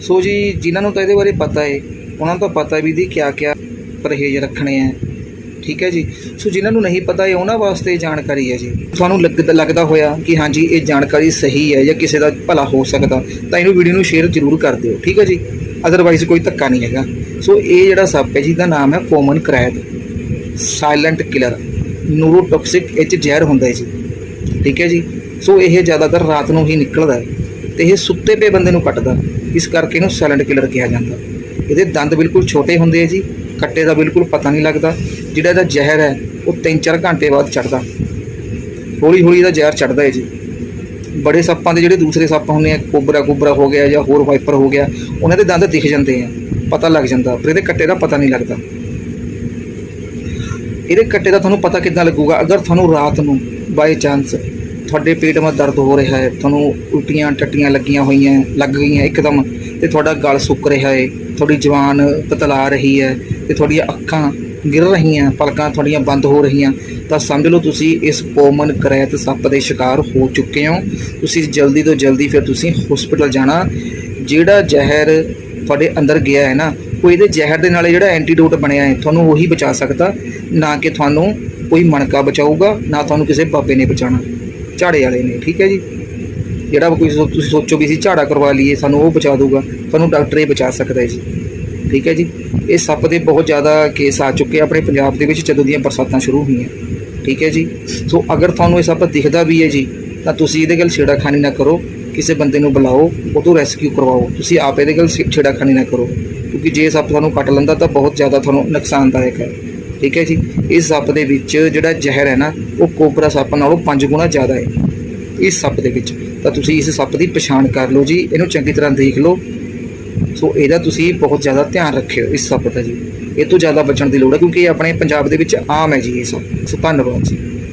ਸੋ ਜੀ, ਜਿਨ੍ਹਾਂ ਨੂੰ ਤਾਂ ਇਹਦੇ ਬਾਰੇ ਪਤਾ ਹੈ ਉਹਨਾਂ ਨੂੰ ਤਾਂ ਪਤਾ ਵੀ ਦੀ ਕਿਆ ਕਿਆ ਪਰਹੇਜ਼ ਰੱਖਣੇ ਆ। ਠੀਕ ਹੈ ਜੀ? ਸੋ ਜਿਨ੍ਹਾਂ ਨੂੰ ਨਹੀਂ ਪਤਾ ਹੈ ਉਹਨਾਂ ਵਾਸਤੇ ਜਾਣਕਾਰੀ ਹੈ ਜੀ। ਤੁਹਾਨੂੰ ਲੱਗਦਾ ਲੱਗਦਾ ਹੋਇਆ ਕਿ ਹਾਂਜੀ, ਇਹ ਜਾਣਕਾਰੀ ਸਹੀ ਹੈ ਜਾਂ ਕਿਸੇ ਦਾ ਭਲਾ ਹੋ ਸਕਦਾ, ਤਾਂ ਇਹਨੂੰ ਵੀਡੀਓ ਨੂੰ ਸ਼ੇਅਰ ਜ਼ਰੂਰ ਕਰ ਦਿਓ। ਠੀਕ ਹੈ ਜੀ? ਅਦਰਵਾਈਜ਼ ਕੋਈ ਧੱਕਾ ਨਹੀਂ ਹੈਗਾ। ਸੋ ਇਹ ਜਿਹੜਾ ਸੱਪ ਹੈ ਜੀ ਜਿਹਦਾ ਨਾਮ ਹੈ common crab silent killer neurotoxic ਇਹ 'ਚ ਜ਼ਹਿਰ ਹੁੰਦਾ ਹੈ ਜੀ। ਠੀਕ ਹੈ ਜੀ? ਸੋ ਇਹ ਜ਼ਿਆਦਾਤਰ ਰਾਤ ਨੂੰ ਹੀ ਨਿਕਲਦਾ ਹੈ ਤੇ ਇਹ ਸੁੱਤੇ ਪਏ ਬੰਦੇ ਨੂੰ ਕੱਟਦਾ ਇਸ ਕਰਕੇ ਇਹਨੂੰ ਸਾਇਲੈਂਟ ਕਿਲਰ ਕਿਹਾ ਜਾਂਦਾ। ਇਹਦੇ ਦੰਦ ਬਿਲਕੁਲ ਛੋਟੇ ਹੁੰਦੇ ਆ ਜੀ ਕੱਟੇ ਦਾ ਬਿਲਕੁਲ ਪਤਾ ਨਹੀਂ ਲੱਗਦਾ। ਜਿਹੜਾ ਇਹਦਾ ਜ਼ਹਿਰ ਹੈ, ਉਹ 3-4 ਘੰਟੇ ਬਾਅਦ ਚੜਦਾ ਹੌਲੀ ਹੌਲੀ ਇਹਦਾ ਜ਼ਹਿਰ ਚੜਦਾ ਹੈ ਜੀ। ਬੜੇ ਸੱਪਾਂ ਦੇ ਜਿਹੜੇ ਦੂਸਰੇ ਸੱਪ ਹੁੰਦੇ ਆ, ਕੋਬਰਾ ਕੋਬਰਾ ਹੋ ਗਿਆ ਜਾਂ ਹੋਰ ਵਾਈਪਰ ਹੋ ਗਿਆ, ਉਹਨਾਂ ਦੇ ਦੰਦ ਦਿਖ ਜਾਂਦੇ ਆ, ਪਤਾ ਲੱਗ ਜਾਂਦਾ। ਪਰ ਇਹਦੇ ਕੱਟੇ ਦਾ ਪਤਾ ਨਹੀਂ ਲੱਗਦਾ। ਇਹਦੇ ਕੱਟੇ ਦਾ ਤੁਹਾਨੂੰ ਪਤਾ ਕਿੱਦਾਂ ਲੱਗੂਗਾ? ਅਗਰ ਤੁਹਾਨੂੰ ਰਾਤ ਨੂੰ ਬਾਈ ਚਾਂਸ ਤੁਹਾਡੇ ਪੇਟ 'ਮਾ ਦਰਦ ਹੋ ਰਿਹਾ ਹੈ, ਤੁਹਾਨੂੰ ਉਲਟੀਆਂ ਟੱਟੀਆਂ ਲੱਗੀਆਂ ਹੋਈਆਂ, ਲੱਗ ਗਈਆਂ ਇੱਕਦਮ ਤੇ ਤੁਹਾਡਾ ਗਲ ਸੁੱਕ ਰਿਹਾ ਹੈ, ਤੁਹਾਡੀ ਜਵਾਨ ਪਤਲਾ ਰਹੀ ਹੈ ਤੇ ਤੁਹਾਡੀਆਂ ਅੱਖਾਂ ਗਿਰ ਰਹੀਆਂ, ਪਲਕਾਂ ਤੁਹਾਡੀਆਂ ਬੰਦ ਹੋ ਰਹੀਆਂ। ਤਾਂ ਸਮਝ ਲਓ ਤੁਸੀਂ ਇਸ ਕੋਮਨ ਕਰੈਤ ਸੱਪ ਦੇ ਸ਼ਿਕਾਰ ਹੋ ਚੁੱਕੇ ਹੋ। ਤੁਸੀਂ ਜਲਦੀ ਤੋਂ ਜਲਦੀ ਫਿਰ ਤੁਸੀਂ ਹਸਪੀਟਲ ਜਾਣਾ। ਜਿਹੜਾ ਜ਼ਹਿਰ ਤੁਹਾਡੇ ਅੰਦਰ ਗਿਆ ਹੈ ਨਾ, ਉਹ ਇਹਦੇ ਜ਼ਹਿਰ ਦੇ ਨਾਲ ਜਿਹੜਾ ਐਂਟੀਡੋਟ ਬਣਿਆ ਹੈ, ਤੁਹਾਨੂੰ ਉਹੀ ਬਚਾ ਸਕਦਾ। ਨਾ ਕਿ ਤੁਹਾਨੂੰ ਕੋਈ ਮਣਕਾ ਬਚਾਊਗਾ, ਨਾ ਤੁਹਾਨੂੰ ਕਿਸੇ ਬਾਬੇ ਨੇ ਬਚਾਉਣਾ। ਝਾੜੇ ਵਾਲੇ ਨੇ, ਠੀਕ ਹੈ ਜੀ? ਜਿਹੜਾ ਕੋਈ ਤੁਸੀਂ ਸੋਚੋ ਵੀ ਅਸੀਂ ਝਾੜਾ ਕਰਵਾ ਲਈਏ, ਸਾਨੂੰ ਉਹ ਬਚਾ ਦੂਗਾ ਤੁਹਾਨੂੰ ਡਾਕਟਰ ਇਹ ਬਚਾ ਸਕਦਾ ਹੈ ਜੀ। ਠੀਕ ਹੈ ਜੀ? ਇਹ ਸੱਪ ਦੇ ਬਹੁਤ ਜ਼ਿਆਦਾ ਕੇਸ ਆ ਚੁੱਕੇ ਆ, ਆਪਣੇ ਪੰਜਾਬ ਦੇ ਵਿੱਚ ਜਦੋਂ ਦੀਆਂ ਬਰਸਾਤਾਂ ਸ਼ੁਰੂ ਹੋਈਆਂ। ਠੀਕ ਹੈ ਜੀ? ਸੋ ਅਗਰ ਤੁਹਾਨੂੰ ਇਹ ਸੱਪ ਦਿਖਦਾ ਵੀ ਹੈ ਜੀ, ਤਾਂ ਤੁਸੀਂ ਇਹਦੇ ਗੱਲ ਛੇੜਾਖਾਨੀ ਨਾ ਕਰੋ, ਕਿਸੇ ਬੰਦੇ ਨੂੰ ਬੁਲਾਓ ਉਹ ਤੋਂ ਰੈਸਕਿਊ ਕਰਵਾਓ। ਤੁਸੀਂ ਆਪ ਇਹਦੇ ਗੱਲ ਛੇ- ਛੇੜਾਖਾਨੀ ਨਾ ਕਰੋ, ਕਿਉਂਕਿ ਜੇ ਸੱਪ ਤੁਹਾਨੂੰ ਕੱਟ ਲੈਂਦਾ ਤਾਂ ਬਹੁਤ ਜ਼ਿਆਦਾ ਤੁਹਾਨੂੰ ਨੁਕਸਾਨਦਾਇਕ ਹੈ। ਠੀਕ ਹੈ ਜੀ। ਇਸ ਸੱਪ ਦੇ ਵਿੱਚ ਜਿਹੜਾ ਜ਼ਹਿਰ ਹੈ ਨਾ, ਉਹ ਕੋਬਰਾ ਸੱਪ ਨਾਲੋਂ 5 ਗੁਣਾ ਜ਼ਿਆਦਾ ਹੈ। ਇਸ ਸੱਪ ਦੇ ਵਿੱਚ। ਤਾਂ ਤੁਸੀਂ ਇਸ ਸੱਪ ਦੀ ਪਛਾਣ ਕਰ ਲਓ ਜੀ। ਇਹਨੂੰ ਚੰਗੀ ਤਰ੍ਹਾਂ ਦੇਖ ਲਓ। ਸੋ ਇਹਦਾ ਤੁਸੀਂ ਬਹੁਤ ਜ਼ਿਆਦਾ ਧਿਆਨ ਰੱਖਿਓ ਇਸ ਸੱਪ ਦਾ ਜੀ। ਇਹ ਤੋਂ ਜ਼ਿਆਦਾ ਬਚਣ ਦੀ ਲੋੜ ਹੈ, ਕਿਉਂਕਿ ਇਹ ਆਪਣੇ ਪੰਜਾਬ ਦੇ ਵਿੱਚ ਆਮ ਹੈ ਜੀ ਇਹ ਸੱਪ। ਸੋ ਧੰਨਵਾਦ ਜੀ।